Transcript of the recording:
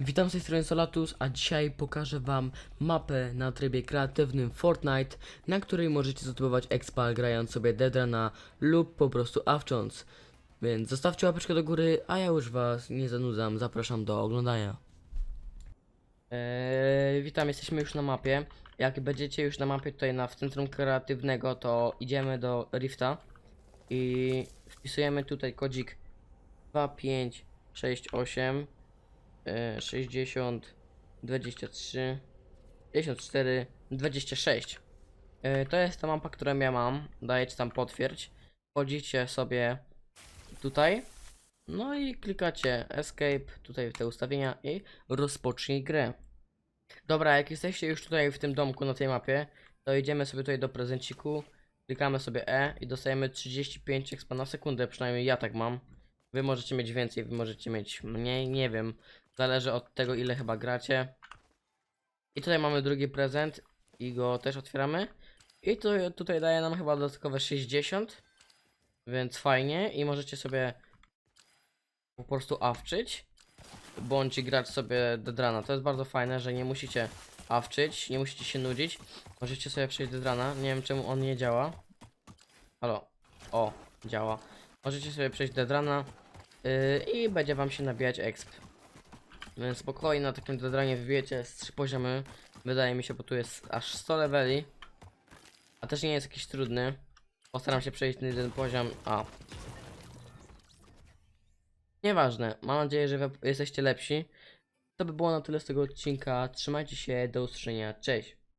Witam z tej strony Solatus, a dzisiaj pokażę wam mapę na trybie kreatywnym Fortnite, na której możecie zdobywać expa grając sobie Dedrana lub po prostu awcząc. Więc zostawcie łapeczkę do góry, a ja już was nie zanudzam, zapraszam do oglądania. Eee, witam, jesteśmy już na mapie. Jak będziecie już na mapie tutaj na w centrum kreatywnego, to idziemy do Rifta i wpisujemy tutaj kodzik 2568 e, 60 23 54 26 E, To jest ta mapa, którą ja mam. Dajecie tam potwierdź. Wchodzicie sobie tutaj. No i klikacie Escape, tutaj w te ustawienia i rozpocznij grę. Dobra, jak jesteście już tutaj w tym domku na tej mapie, to idziemy sobie tutaj do prezenciku, klikamy sobie E i dostajemy 35 expa na sekundę, przynajmniej ja tak mam. Wy możecie mieć więcej, wy możecie mieć mniej, nie wiem. Zależy od tego ile chyba gracie. I tutaj mamy drugi prezent i go też otwieramy. I tu, tutaj daje nam chyba dodatkowe 60. Więc fajnie i możecie sobie po prostu awczyć. Bądź grać sobie Dedrana. To jest bardzo fajne, że nie musicie awczyć, nie musicie się nudzić. Możecie sobie przejść Dedrana. Nie wiem czemu on nie działa. Halo. O, działa. Możecie sobie przejść Dedrana yy, i będzie wam się nabijać exp. Więc spokojnie na takim Dedranie wybijecie z 3 poziomy. Wydaje mi się, bo tu jest aż 100 leveli. A też nie jest jakiś trudny. Postaram się przejść ten jeden poziom. A. Nieważne. Mam nadzieję, że jesteście lepsi. To by było na tyle z tego odcinka. Trzymajcie się. Do usłyszenia. Cześć.